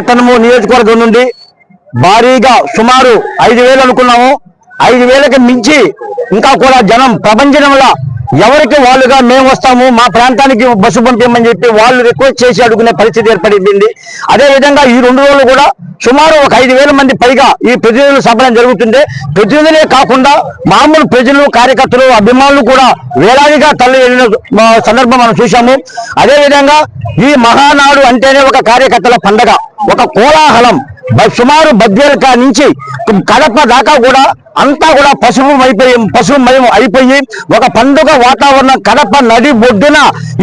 పట్టణము నియోజకవర్గం నుండి భారీగా సుమారు ఐదు వేలు అనుకున్నాము. ఐదు వేలకు మించి ఇంకా కూడా జనం ప్రపంచంలో ఎవరికి వాళ్ళుగా మేము వస్తాము మా ప్రాంతానికి బస్సు పంపించమని చెప్పి వాళ్ళు రిక్వెస్ట్ చేసి అడుగునే పరిస్థితి ఏర్పడింది. అదే విధంగా ఈ రెండు రోజులు కూడా సుమారు ఒక ఐదు వేల మంది పైగా ఈ ప్రతినిధులు సభలం జరుగుతుంది ప్రతినిధులే కాకుండా మామూలు ప్రజలు కార్యకర్తలు అభిమానులు కూడా వేలాదిగా తల్లి వెళ్ళిన సందర్భం మనం చూశాము. అదేవిధంగా ఈ మహానాడు అంటేనే ఒక కార్యకర్తల పండగ. ఒక కోలాహలం. సుమారు బద్వేలక నుంచి కడప దాకా కూడా అంతా కూడా పశువు అయిపోయి పసుపు మయం అయిపోయి ఒక పండుగ వాతావరణం కడప నడి బొడ్డున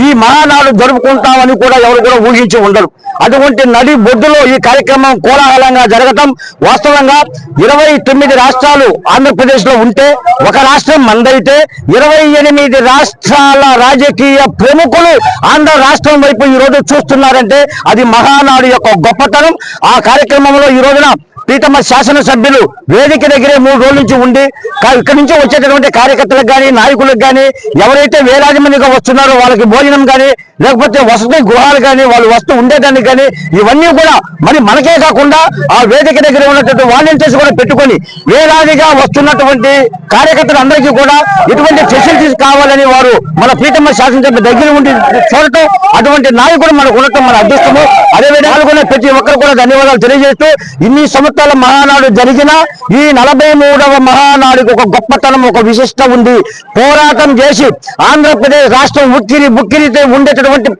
ఈ మహానాడు జరుపుకుంటామని కూడా ఎవరు కూడా ఊహించి ఉండరు. అటువంటి నడి బొడ్డులో ఈ కార్యక్రమం కోలాహలంగా జరగటం వాస్తవంగా ఇరవై తొమ్మిది రాష్ట్రాలు ఆంధ్రప్రదేశ్లో ఉంటే ఒక రాష్ట్రం మందైతే ఇరవై ఎనిమిది రాష్ట్రాల రాజకీయ ప్రముఖులు ఆంధ్ర రాష్ట్రం వైపు ఈ రోజు చూస్తున్నారంటే అది మహానాడు యొక్క గొప్పతనం. ఆ కార్యక్రమంలో ఈ రోజున ప్రీతమ శాసనసభ్యులు వేదిక దగ్గరే మూడు రోజుల నుంచి ఉండి ఇక్కడ ఇక్కడి నుంచి వచ్చేటటువంటి కార్యకర్తలకు కానీ నాయకులకు కానీ ఎవరైతే వేలాది మందిగా వస్తున్నారో వాళ్ళకి భోజనం కానీ లేకపోతే వసతి గృహాలు కానీ వాళ్ళు వస్తూ ఉండేదాన్ని కానీ ఇవన్నీ కూడా మరి మనకే కాకుండా ఆ వేదిక దగ్గర ఉన్నటువంటి వాలంటీర్స్ కూడా పెట్టుకొని వేలాదిగా వస్తున్నటువంటి కార్యకర్తలు అందరికీ కూడా ఇటువంటి ఫెసిలిటీస్ కావాలని వారు మన పీఠమ్మ శాసనసభ దగ్గర ఉండి చూడటం అటువంటి నాయకుడు మనకు ఉండటం మన అదృష్టము. అదే కూడా ప్రతి ఒక్కరు కూడా ధన్యవాదాలు తెలియజేస్తూ ఇన్ని సంవత్సరాల మహానాడు జరిగిన ఈ నలభై మూడవ మహానాడుకి ఒక గొప్పతనం ఒక విశిష్టం ఉంది. పోరాటం చేసి ఆంధ్రప్రదేశ్ రాష్ట్రం ఉక్కిరి బుక్కిరితే ఉండేటటువంటి ఉన్నటువంటి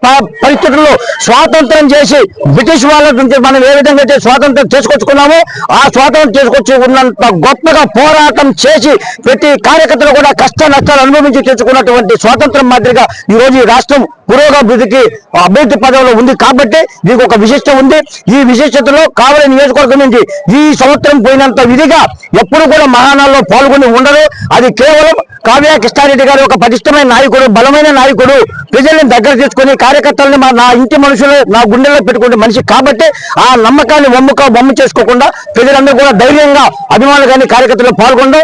పరిస్థితుల్లో స్వాతంత్రం చేసి బ్రిటిష్ వాళ్ళ నుంచి మనం ఏ విధంగా అయితే స్వాతంత్రం తీసుకొచ్చుకున్నామో ఆ స్వాతంత్రం చేసుకొచ్చి ఉన్నంత గొప్పగా పోరాటం చేసి ప్రతి కార్యకర్తలు కూడా కష్ట నష్టాలు అనుభవించి తెచ్చుకున్నటువంటి స్వాతంత్రం మాదిరిగా ఈరోజు ఈ రాష్ట్రం పురోగభివృద్ధికి అభివృద్ధి పదవిలో ఉంది కాబట్టి దీనికి ఒక విశిష్టత ఉంది. ఈ విశిష్టతలో కావలి నియోజకవర్గం నుంచి ఈ సంవత్సరం పోయినంత విధిగా ఎప్పుడు కూడా మహానాల్లో పాల్గొని ఉండరు అది కేవలం కావ్య కృష్ణారెడ్డి గారు ఒక పటిష్టమైన నాయకుడు బలమైన నాయకుడు ప్రజల్ని దగ్గర తీసుకొని కార్యకర్తలని మా- నా ఇంటి మనుషులు నా గుండెల్లో పెట్టుకునే మనిషి కాబట్టి ఆ నమ్మకాన్ని వమ్ముక వమ్ము చేసుకోకుండా ప్రజలందరూ కూడా ధైర్యంగా అభిమానులు కానీ కార్యకర్తలు పాల్గొండం.